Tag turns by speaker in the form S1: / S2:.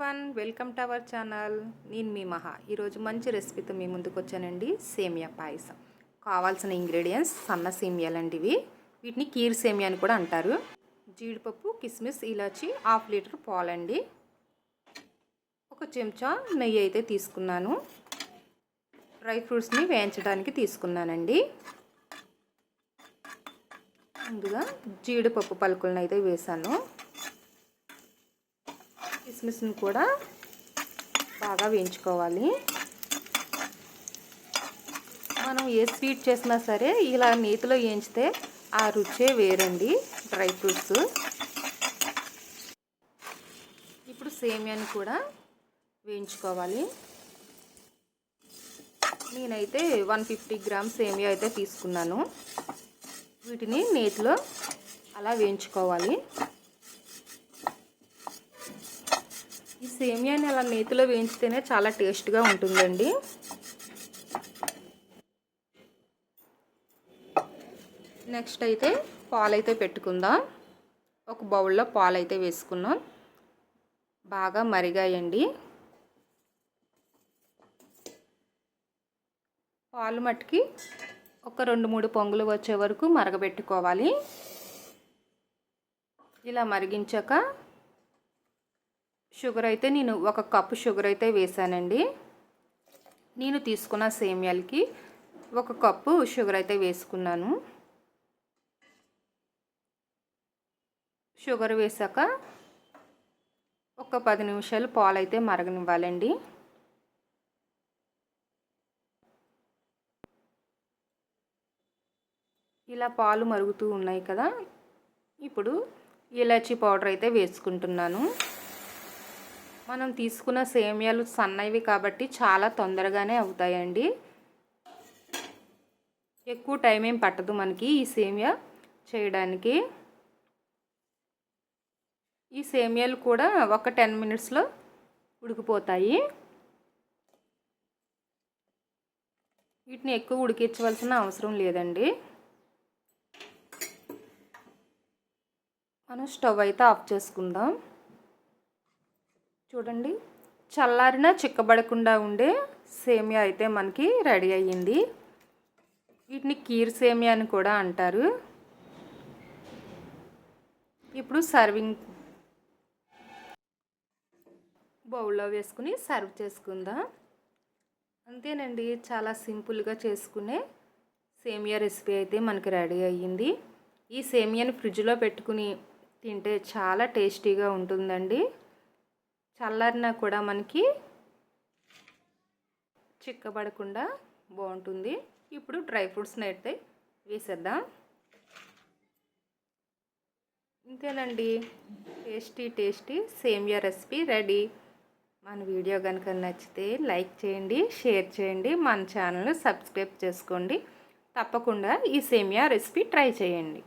S1: One welcome to our channel. నేను మీ మహా. ఈరోజు మంచి రెసిపీతో మీ ముందుకు వచ్చానండి. సేమియా పాయసం. కావాల్సిన ఇంగ్రీడియంట్స్ సన్న సేమియాలండి ఇవి. వీటిని కీర్ సేమియా అని కూడా అంటారు. జీడిపప్పు కిస్మిస్ ఇలాచి హాఫ్ లీటర్ పాలండి ఒక చెంచా నెయ్యి అయితే తీసుకున్నాను. డ్రై ఫ్రూట్స్ని వేయించడానికి తీసుకున్నానండి. ముందుగా జీడిపప్పు పలుకులను అయితే వేసాను కిస్మిస్ని కూడా బాగా వేయించుకోవాలి. మనం ఏ స్వీట్ చేసినా సరే ఇలా నేతిలో వేయించితే ఆ రుచే వేరండి డ్రై ఫ్రూట్స్. ఇప్పుడు సేమియాని కూడా వేయించుకోవాలి. నేనైతే వన్ ఫిఫ్టీ గ్రామ్స్ సేమియా అయితే తీసుకున్నాను. వీటిని నేతిలో అలా వేయించుకోవాలి. సేమియాని అలా నేతిలో వేయించితేనే చాలా టేస్ట్గా ఉంటుందండి. నెక్స్ట్ అయితే పాలైతే పెట్టుకుందాం. ఒక బౌల్లో పాలైతే వేసుకున్నాం. బాగా మరిగాయండి. పాలు మట్టుకి ఒక రెండు మూడు పొంగులు వచ్చే వరకు మరగబెట్టుకోవాలి. ఇలా మరిగించాక షుగర్ అయితే నేను ఒక కప్పు షుగర్ అయితే వేసానండి. నేను తీసుకున్న సేమియాలకి ఒక కప్పు షుగర్ అయితే వేసుకున్నాను. షుగర్ వేసాక ఒక పది నిమిషాలు పాలు అయితే మరగనివ్వాలండి. ఇలా పాలు మరుగుతూ ఉన్నాయి కదా. ఇప్పుడు ఇలాచీ పౌడర్ అయితే వేసుకుంటున్నాను. మనం తీసుకున్న సేమియాలు సన్నవి కాబట్టి చాలా తొందరగానే అవుతాయండి. ఎక్కువ టైం ఏం పట్టదు మనకి ఈ సేమియా చేయడానికి. ఈ సేమియాలు కూడా ఒక టెన్ మినిట్స్లో ఉడికిపోతాయి. వీటిని ఎక్కువ ఉడికించవలసిన అవసరం లేదండి. మనం స్టవ్ అయితే ఆఫ్ చేసుకుందాం. చూడండి. చల్లారిన చిక్కబడకుండా ఉండే సేమియా అయితే మనకి రెడీ అయ్యింది. వీటిని కీర్ సేమియా అని కూడా అంటారు. ఇప్పుడు సర్వింగ్ బౌల్లో వేసుకుని సర్వ్ చేసుకుందాం. అంతేనండి చాలా సింపుల్గా చేసుకునే సేమియా రెసిపీ అయితే మనకి రెడీ అయ్యింది. ఈ సేమియాని ఫ్రిడ్జ్లో పెట్టుకుని తింటే చాలా టేస్టీగా ఉంటుందండి. చల్లారినా కూడా మనకి చిక్కబడకుండా బాగుంటుంది. ఇప్పుడు డ్రై ఫ్రూట్స్ని అయితే వేసేద్దాం. ఇంతేనండి. Tasty tasty semiya recipe ready. మన వీడియో కనుక నచ్చితే లైక్ చేయండి షేర్ చేయండి మన ఛానల్ని సబ్స్క్రైబ్ చేసుకోండి. తప్పకుండా ఈ సేమియా రెసిపీ ట్రై చేయండి.